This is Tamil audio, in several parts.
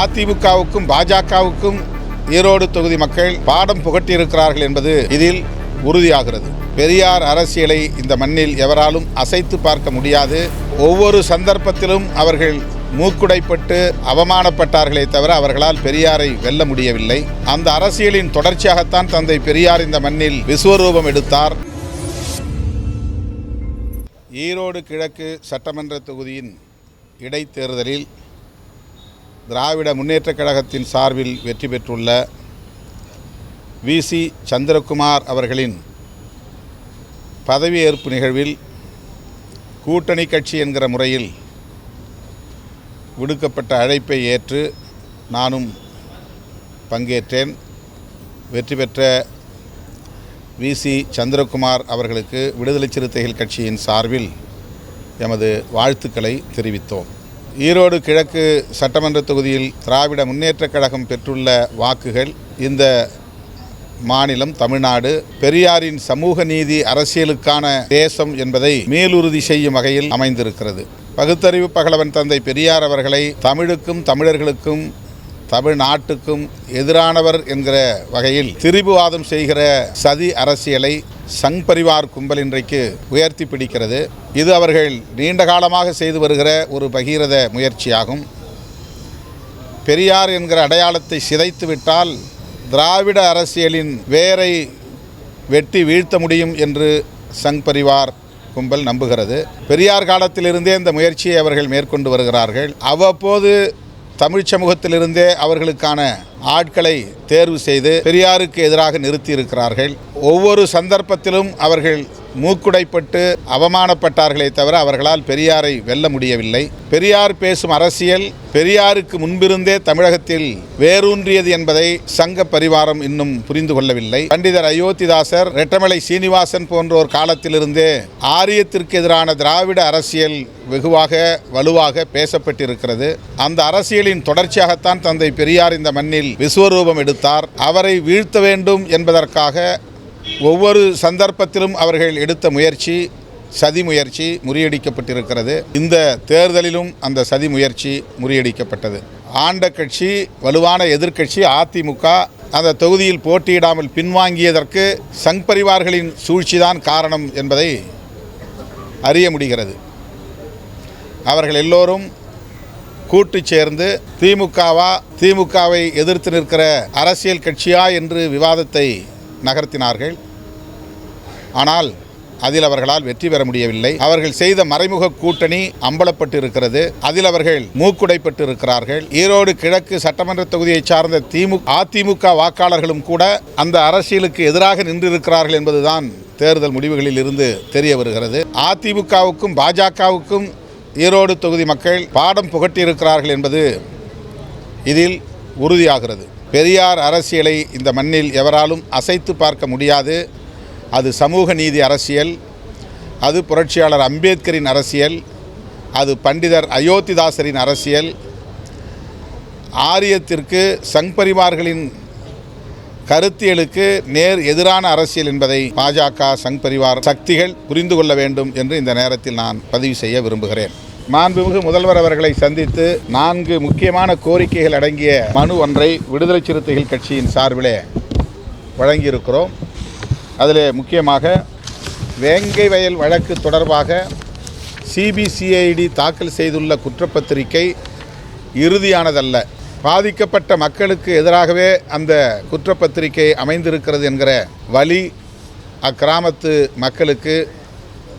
அதிமுகவுக்கும் பாஜகவுக்கும் ஈரோடு தொகுதி மக்கள் பாடம் புகட்டியிருக்கிறார்கள் என்பது இதில் உறுதியாகிறது. பெரியார் அரசியலை இந்த மண்ணில் எவராலும் அசைத்து பார்க்க முடியாது. ஒவ்வொரு சந்தர்ப்பத்திலும் அவர்கள் மூக்குடைப்பட்டு அவமானப்பட்டார்களே தவிர அவர்களால் பெரியாரை வெல்ல முடியவில்லை. அந்த அரசியலின் தொடர்ச்சியாகத்தான் தந்தை பெரியார் இந்த மண்ணில் விஸ்வரூபம் எடுத்தார். ஈரோடு கிழக்கு சட்டமன்ற தொகுதியின் இடைத்தேர்தலில் திராவிட முன்னேற்றக் கழகத்தின் சார்பில் வெற்றி பெற்றுள்ள விசி சந்திரகுமார் அவர்களின் பதவியேற்பு நிகழ்வில் கூட்டணி கட்சி என்கிற முறையில் விடுக்கப்பட்ட அழைப்பை ஏற்று நானும் பங்கேற்றேன். வெற்றி பெற்ற விசி சந்திரகுமார் அவர்களுக்கு விடுதலை சிறுத்தைகள் கட்சியின் சார்பில் எமது வாழ்த்துக்களை தெரிவித்தோம். ஈரோடு கிழக்கு சட்டமன்ற தொகுதியில் திராவிட முன்னேற்றக் கழகம் பெற்றுள்ள வாக்குகள் இந்த மாநிலம் தமிழ்நாடு பெரியாரின் சமூக நீதி அரசியலுக்கான தேசம் என்பதை மேலுறுதி செய்யும் வகையில் அமைந்திருக்கிறது. பகுத்தறிவு பகலவன் தந்தை பெரியார் அவர்களை தமிழுக்கும் தமிழர்களுக்கும் தமிழ்நாட்டுக்கும் எதிரானவர் என்கிற வகையில் திரிபுவாதம் செய்கிற சதி அரசியலை சங் பரிவார் கும்பல் இன்றைக்கு உயர்த்தி பிடிக்கிறது. இது அவர்கள் நீண்ட காலமாக செய்து வருகிற ஒரு பகீரத முயற்சியாகும். பெரியார் என்கிற அடையாளத்தை சிதைத்து விட்டால் திராவிட அரசியலின் வேரை வெட்டி வீழ்த்த முடியும் என்று சங் பரிவார் கும்பல் நம்புகிறது. பெரியார் காலத்திலிருந்தே இந்த முயற்சியை அவர்கள் மேற்கொண்டு வருகிறார்கள். அவ்வப்போது தமிழ் சமூகத்திலிருந்தே அவர்களுக்கான ஆட்களை தேர்வு செய்து பெரியாருக்கு எதிராக நிறுத்தி இருக்கிறார்கள் ஒவ்வொரு சந்தர்ப்பத்திலும் அவர்கள் மூக்குடைப்பட்டு அவமானப்பட்டார்களே தவிர அவர்களால் பெரியாரை வெல்ல முடியவில்லை. பெரியார் பேசும் அரசியல் பெரியாருக்கு முன்பிருந்தே தமிழகத்தில் வேரூன்றியது என்பதை சங்க பரிவாரம் இன்னும் புரிந்து கொள்ளவில்லை. பண்டிதர் அயோத்திதாசர் ரெட்டமலை சீனிவாசன் போன்றோர் காலத்திலிருந்தே ஆரியத்திற்கு எதிரான திராவிட அரசியல் வெகுவாக வலுவாக பேசப்பட்டிருக்கிறது. அந்த அரசியலின் தொடர்ச்சியாகத்தான் தந்தை பெரியார் இந்த மண்ணில் விஸ்வரூபம் எடுத்தார். அவரை வீழ்த்த வேண்டும் என்பதற்காக ஒவ்வொரு சந்தர்ப்பத்திலும் அவர்கள் எடுத்த முயற்சி சதி முயற்சி முறியடிக்கப்பட்டிருக்கிறது. இந்த தேர்தலிலும் அந்த சதி முயற்சி முறியடிக்கப்பட்டது. ஆண்ட கட்சி வலுவான எதிர்க்கட்சி அதிமுக அந்த தொகுதியில் போட்டியிடாமல் பின்வாங்கியதற்கு சங் பரிவார்களின் சூழ்ச்சிதான் காரணம் என்பதை அறிய முடிகிறது. அவர்கள் எல்லோரும் கூட்டு சேர்ந்து திமுகவா திமுகவை எதிர்த்து நிற்கிற அரசியல் கட்சியா என்று விவாதத்தை நகர்த்தினார்கள். ஆனால் அதில் அவர்களால் வெற்றி பெற முடியவில்லை. அவர்கள் செய்த மறைமுக கூட்டணி அம்பலப்பட்டு இருக்கிறது அதில் அவர்கள் மூக்குடைப்பட்டு இருக்கிறார்கள் ஈரோடு கிழக்கு சட்டமன்ற தொகுதியைச் சார்ந்த திமுக அதிமுக வாக்காளர்களும் கூட அந்த அரசியலுக்கு எதிராக நின்றிருக்கிறார்கள் என்பதுதான் தேர்தல் முடிவுகளில் இருந்து தெரிய வருகிறது. அதிமுகவுக்கும் பாஜகவுக்கும் ஈரோடு தொகுதி மக்கள் பாடம் புகட்டியிருக்கிறார்கள் என்பது இதில் உறுதியாகிறது. பெரியார் அரசியலை இந்த மண்ணில் எவராலும் அசைத்து பார்க்க முடியாது. அது சமூக நீதி அரசியல் அது புரட்சியாளர் அம்பேத்கரின் அரசியல் அது பண்டிதர் அயோத்திதாசரின் அரசியல். ஆரியத்திற்கு சங் பரிவார்களின் கருத்தியலுக்கு நேர் எதிரான அரசியல் என்பதை பாஜக சங் பரிவார் சக்திகள் புரிந்து கொள்ள வேண்டும் என்று இந்த நேரத்தில் நான் பதிவு செய்ய விரும்புகிறேன். மாண்புமிகு முதல்வர் அவர்களை சந்தித்து நான்கு முக்கியமான கோரிக்கைகள் அடங்கிய மனு ஒன்றை விடுதலை சிறுத்தைகள் கட்சியின் சார்பிலே வழங்கியிருக்கிறோம். அதில் முக்கியமாக வேங்கை வயல் வழக்கு தொடர்பாக சிபிசிஐடி தாக்கல் செய்துள்ள குற்றப்பத்திரிகை இறுதியானதல்ல. பாதிக்கப்பட்ட மக்களுக்கு எதிராகவே அந்த குற்றப்பத்திரிகை அமைந்திருக்கிறது என்கிற வழி அக்கிராமத்து மக்களுக்கு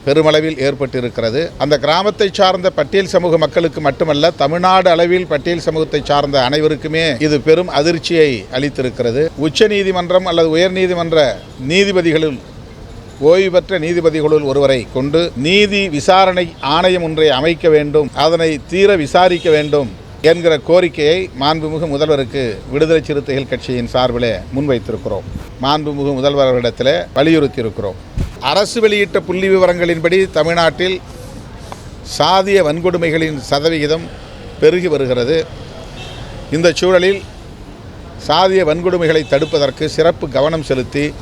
பெருமளவில் ஏற்பட்டிருக்கிறது. அந்த கிராமத்தை சார்ந்த பட்டியல் சமூக மக்களுக்கு மட்டுமல்ல தமிழ்நாடு அளவில் பட்டியல் சமூகத்தை சார்ந்த அனைவருக்குமே இது பெரும் அதிர்ச்சியை அளித்திருக்கிறது. உச்ச நீதிமன்றம் அல்லது உயர்நீதிமன்ற நீதிபதிகளில் ஓய்வு பெற்ற நீதிபதிகளுள் ஒருவரை கொண்டு நீதி விசாரணை ஆணையம் ஒன்றை அமைக்க வேண்டும் அதனை தீர விசாரிக்க வேண்டும் என்கிற கோரிக்கையை மாண்புமிகு முதல்வருக்கு விடுதலை சிறுத்தைகள் கட்சியின் சார்பில் முன்வைத்திருக்கிறோம். மாண்புமிகு முதல்வர்களிடத்தில் வலியுறுத்தியிருக்கிறோம். அரசு வெளியிட்ட புள்ளி விவரங்களின்படி தமிழ்நாட்டில் சாதிய வன்கொடுமைகளின் சதவிகிதம் பெருகி வருகிறது. இந்த சூழலில் சாதிய வன்கொடுமைகளை தடுப்பதற்கு சிறப்பு கவனம் செலுத்தி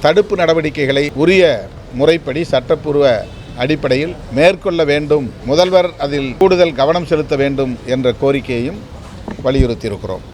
தடுப்பு நடவடிக்கைகளை உரிய முறைப்படி சட்டப்பூர்வ அடிப்படையில் மேற்கொள்ள வேண்டும். முதல்வர் அதில் கூடுதல் கவனம் செலுத்த வேண்டும் என்ற கோரிக்கையையும் வலியுறுத்தியிருக்கிறோம்.